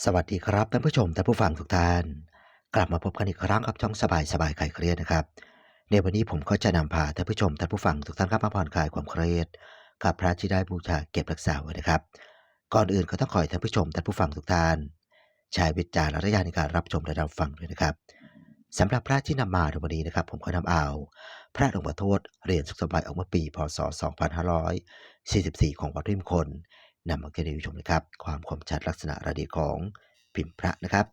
สวัสดีครับท่านผู้ชมท่านผู้ฟังทุกท่าน กลับมาพบกันอีกครั้งกับช่องสบายสบายคลายเครียดนะครับในวันนี้ผมก็จะนำพาท่านผู้ชมท่านผู้ฟังทุกท่านครับมาผ่อนคลายความเครียดกับพระที่ได้บูชาเก็บรักษาไว้นะครับ ก่อนอื่นก็ต้องขอให้ท่านผู้ชมท่านผู้ฟังทุกท่านใช้วิจารณญาณในการรับชมและรับฟังด้วยนะครับสำหรับพระที่นำมาในวันนี้นะครับ ผมก็นำเอา พระหลวงพ่อโทษเหรียญสุขสบายออกมื่อปีพศ 2544 ของวัดริมคน นำมาให้ดูชมนะครับ ความคมชัดลักษณะระดีของพิมพ์พระนะครับ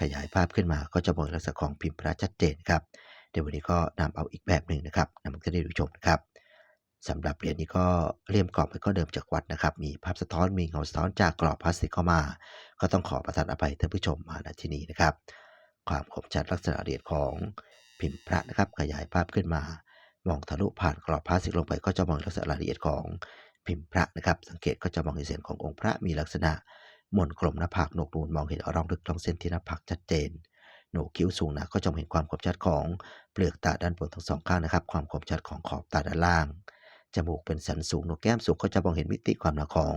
ขยายภาพขึ้นมาก็จะมองลักษณะของพิมพ์พระชัดเจนครับเดี๋ยววันนี้ก็นำเอาอีกแบบหนึ่งนะครับนำมาให้ดูชมนะครับสำหรับเหรียญนี้ก็เลี่ยมกรอบไม่ก็เดิมจากวัดนะครับ มีภาพสะท้อนมีเงาสะท้อนจากกรอบพลาสติกเข้ามา ก็ต้องขอประทานอภัยท่านผู้ชมมาณที่นี้นะครับ ความคมชัดลักษณะละเอียดของพิมพ์พระนะครับ ขยายภาพขึ้นมา มองทะลุผ่านกรอบพลาสติกลงไปก็จะมองลักษณะรายละเอียดของ พิมพ์พระนะครับ สังเกตก็จะมองเห็นเส้นขององค์พระมีลักษณะมนกลมหน้าผากโหนกนูนมองเห็นร่องลึกท้องเส้นที่หน้าผากชัดเจนหนกคิ้วสูงนะก็จะมองเห็นความคมชัดของเปลือกตาด้านบนทั้งสองข้างนะครับ ความคมชัดของขอบตาด้านล่างจมูกเป็นสันสูงหนกแก้มสูงก็จะมองเห็นมิติความหนาของ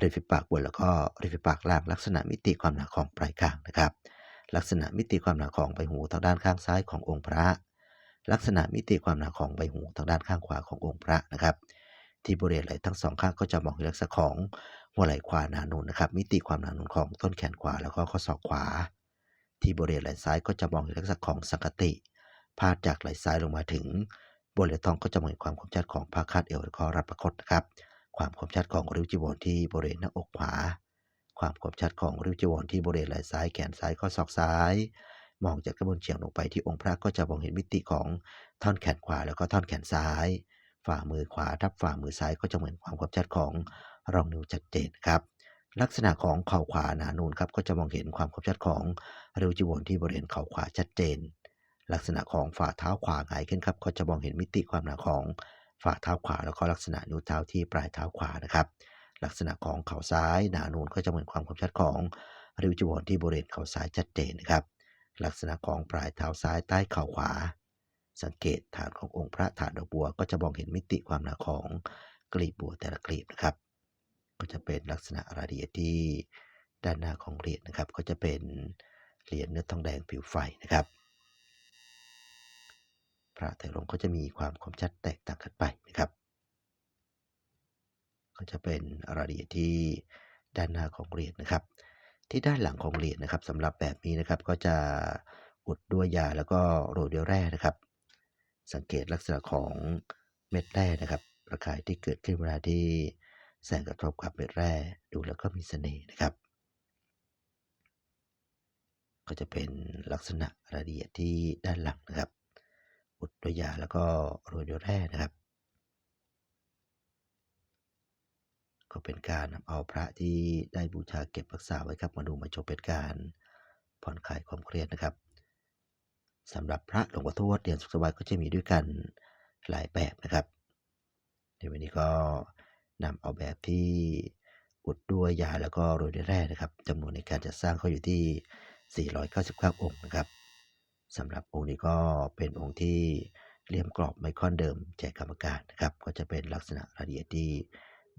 ริมฝีปากบนแล้วก็ริมฝีปากล่างลักษณะมิติความหนาของปลายคางนะครับ ลักษณะมิติความหนาของใบหูทางด้านข้างซ้ายขององค์พระ ลักษณะมิติความหนาของใบหูทางด้านข้างขวาขององค์พระนะครับ ที่บริเวณไหล่ทั้งสองข้างก็จะมองเห็นลักษณะของหัวไหล่ขวาหนานุนนะครับ มิติความหนานุนของต้นแขนขวาแล้วก็ข้อศอกขวา ที่บริเวณไหล่ซ้ายก็จะมองเห็นลักษณะของสังกติ พาดจากไหล่ซ้ายลงมาถึงบริเวณท้องก็จะมองเห็นความคมชัดของผ้าคาดเอวและก็รัดประคตนะครับความคมชัดของริ้วจีวรที่บริเวณหน้าอกขวา ความคมชัดของริ้วจีวรที่บริเวณไหล่ซ้ายแขนซ้ายข้อศอกซ้าย มองจากด้านบนเฉียงลงไปที่องค์พระก็จะมองเห็นมิติของท่อนแขนขวาแล้วก็ท่อนแขนซ้าย ฝ่ามือขวาทับฝ่ามือซ้ายก็จะเหมือนความคมชัดของรองนิ้วชัดเจนครับ ลักษณะของเข่าขวาหนานูนครับก็จะมองเห็นความคมชัดของริ้วจีวรที่บริเวณเข่าขวาชัดเจน ลักษณะของฝ่าเท้าขวาหงายขึ้นครับก็จะมองเห็นมิติความหนาของฝ่าเท้าขวาแล้วก็ลักษณะนิ้วเท้าที่ปลายเท้าขวานะครับ ลักษณะของเข่าซ้ายหนานูนก็จะเหมือนความคมชัดของริ้วจีวรที่บริเวณเข่าซ้ายชัดเจนนะครับ ลักษณะของปลายเท้าซ้ายใต้เข่าขวา สังเกตฐานขององค์พระฐานดอกบัว ก็จะมองเห็นมิติความหนาของกลีบบัวแต่ละกลีบนะครับ ก็จะเป็นลักษณะรายละเอียดที่ด้านหน้าของเหรียญนะครับ ก็จะเป็นเหรียญเนื้อทองแดงผิวไฟนะครับ พระแต่ละองค์ก็จะมีความคมชัดแตกต่างกันไปนะครับ ก็จะเป็นรายละเอียดที่ด้านหน้าของเหรียญนะครับ ที่ด้านหลังของเหรียญนะครับสำหรับแบบนี้นะครับก็จะอุดด้วยยาแล้วก็โรยด้วยแร่นะครับ สังเกตลักษณะของเม็ดแร่นะครับประกายที่เกิดขึ้นเวลาที่แสงกระทบกับเม็ดแร่ดูแล้วก็มีเสน่ห์นะครับ ก็จะเป็นลักษณะรายละเอียดที่ด้านหลังนะครับ อุดด้วยยาแล้วก็โรยด้วยแร่นะครับ ก็เป็นการนำเอาพระที่ได้บูชาเก็บรักษาไว้ครับมาดูมาชมเป็นการผ่อนคลายความเครียดนะครับ สำหรับพระหลวงพ่อทวดเหรียญสุขสวัสดิ์ก็จะมีด้วยกันหลายแบบนะครับในวันนี้ก็นำเอาแบบที่อุดด้วยยาแล้วก็โรยด้วยแร่นะครับจำนวนในการจัดสร้างก็อยู่ที่ 499 องค์นะครับสำหรับองค์นี้ก็เป็นองค์ที่เลี่ยมกรอบไมคอนเดิมแจกกรรมการนะครับ ก็จะเป็นลักษณะรายละเอียดที่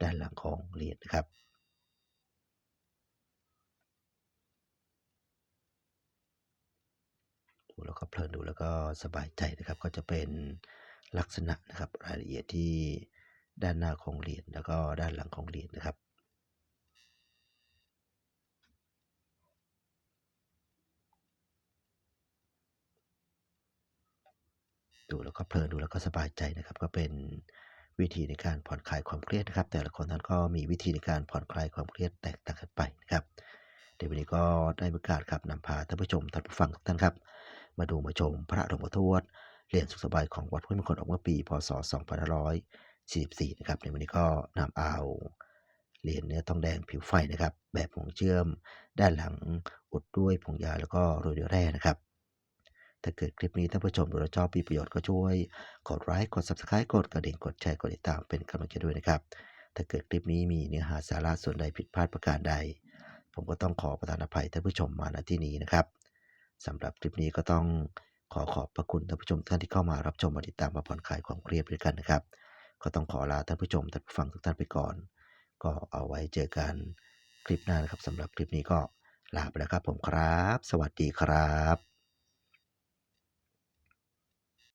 ด้านหลังของเหรียญนะครับ ดูแล้วก็เพลินดูแล้วก็สบายใจนะครับ ก็จะเป็นลักษณะนะครับรายละเอียดที่ด้านหน้าของเหรียญแล้วก็ด้านหลังของเหรียญนะครับดูแล้วก็เพลินดูแล้วก็สบายใจนะครับ ก็เป็นวิธีในการผ่อนคลายความเครียดนะครับ แต่ละคนท่านก็มีวิธีในการผ่อนคลายความเครียดแตกต่างกันไปนะครับเดี๋ยววันนี้ก็ได้ประกาสครับนำพาท่านผู้ชมท่านผู้ฟังทุกท่านครับ มาดูมาชมพระหลวงพ่อทวดเหรียญสุขสบายของวัดห้วยมงคลออกเมื่อปี พศ 2544 นะครับ ในวันนี้ก็นำเอาเหรียญเนื้อทองแดงผิวไฟนะครับ แบบผงเชื่อม ด้านหลังอุดด้วยผงยาแล้วก็โรยด้วยแร่นะครับ ถ้าเกิดคลิปนี้ท่านผู้ชมดูแลชอบมีประโยชน์ก็ช่วย กดไลค์กด Subscribe กดกระดิ่งกดแชร์กดติดตามเป็นกำลังใจด้วยนะครับ ถ้าเกิดคลิปนี้มีเนื้อหาสาระส่วนใดผิดพลาดประการใด ผมก็ต้องขอประทานอภัยท่านผู้ชมมาณที่นี้นะครับ สำหรับคลิปนี้ก็ต้องขอขอบพระคุณท่านผู้ชมท่านที่เข้ามารับชมมาติดตามมาผ่อนคลายความเครียดด้วยกันนะครับ ก็ต้องขอลาท่านผู้ชมท่านผู้ฟังทุกท่านไปก่อน ก็เอาไว้เจอกันคลิปหน้านะครับสำหรับคลิปนี้ก็ลาไปแล้วครับผมครับ สวัสดีครับ